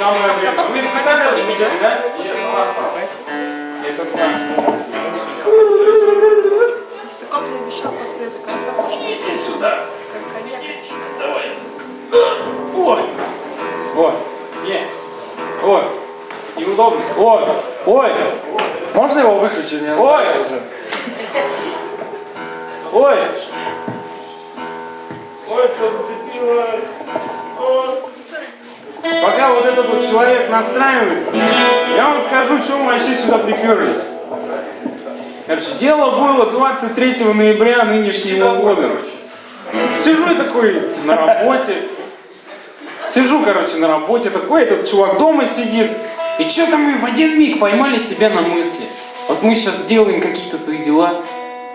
самое время. Вы специально разбудили, да? Это знак. Как не мешал после этого конца, Иди сюда. Давай. О! О! Не! О! Неудобно. О! Ой! Можно его выключить? Мне Ой! уже. Ой! Ой, все зацепило. О. Пока вот этот вот человек настраивается, я вам скажу, что мы вообще сюда приперлись. Короче, дело было 23 ноября нынешнего года. Сижу я такой на работе. Сижу, короче, на работе, такой этот чувак дома сидит. И что-то мы в один миг поймали себя на мысли. Вот мы сейчас делаем какие-то свои дела,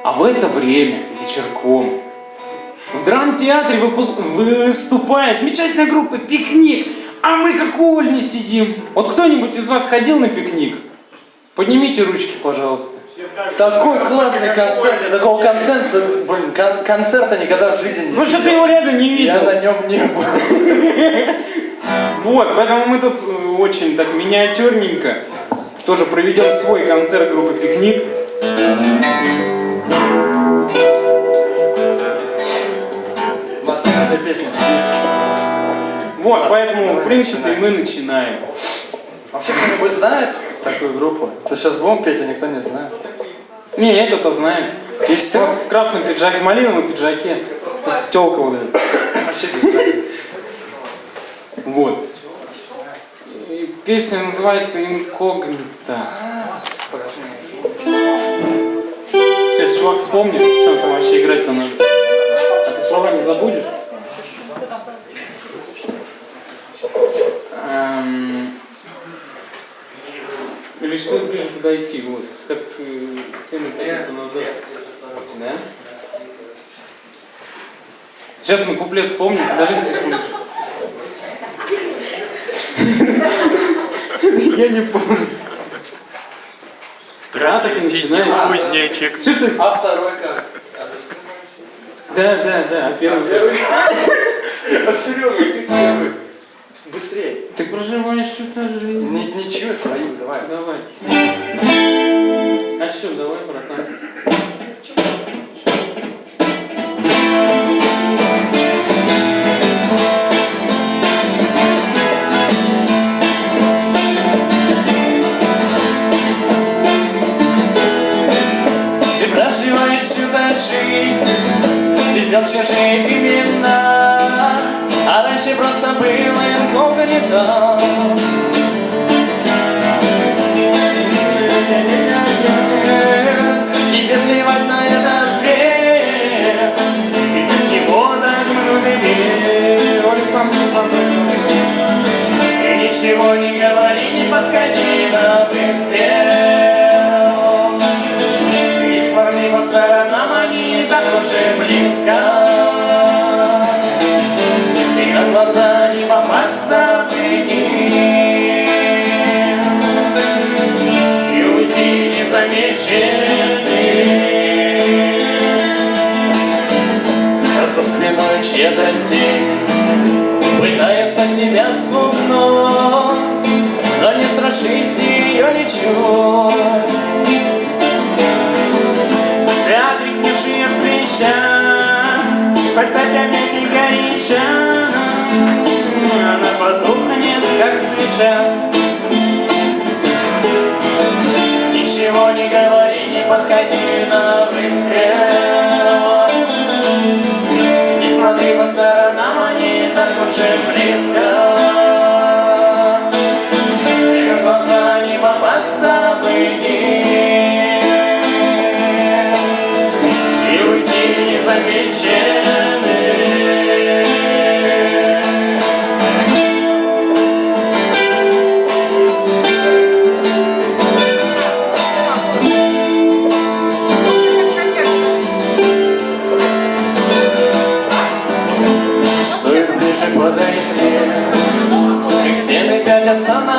а в это время, вечерком, в драмтеатре выпус- выступает замечательная группа «Пикник», а мы как увольни сидим. Вот кто-нибудь из вас ходил на пикник? Поднимите ручки, пожалуйста. Такой классный концерт. Я такого концерта, блин, кон- концерта никогда в жизни не Ну что ты видел. его рядом не видел? Я на нем не был. Вот, поэтому мы тут э, очень так миниатюрненько тоже проведем свой концерт группы «Пикник». Каждая песня в списке. Вот, поэтому, в принципе, мы начинаем. Вообще кто-нибудь знает такую группу? То сейчас будем петь, а никто не знает. Не, этот-то знает. И все? Вот в красном пиджаке, малиновом пиджаке. Телка вот эта. Вообще без. Вот. И песня называется «Инкогнито». Сейчас чувак вспомнит, что там вообще играть-то надо. А ты слова не забудешь? Что ближе подойти, вот. Как э, стены катятся назад. Да? Сейчас мы куплет вспомним, подождите секундочку. Я не помню. Да, так и начинается. Кузнечик. Что ты? А второй как? Да, да, да, а первый. А Серега, ты первый. Быстрее. Ты проживаешь что-то жизнь. Ни- Ничего, своим, давай. Давай. А что, давай, братан. Ты проживаешь чью-то жизнь Ты взял чужие имена инкогнито Тебе бы им И за спиной чья-то тень Пытается тебя спугнуть Но не страшись ее ничуть Ты отряхнешь ее с плеча, горяча. Она потухнет, как свеча. Ничего не говори, не подходи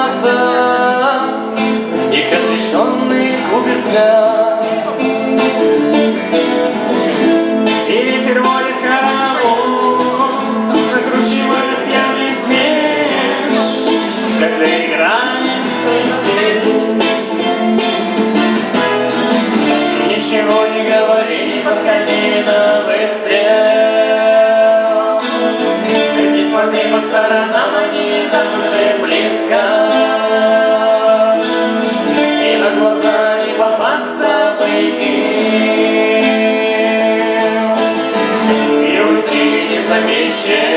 назад Их отрешенный губы взгляд. И ветер водит хоровод Закручивает пьяный смех Когда играет здесь. Ничего не говори, подходи По сторонам они так уже близко. И на глаза не попасться бы прикинь И уйти незамечен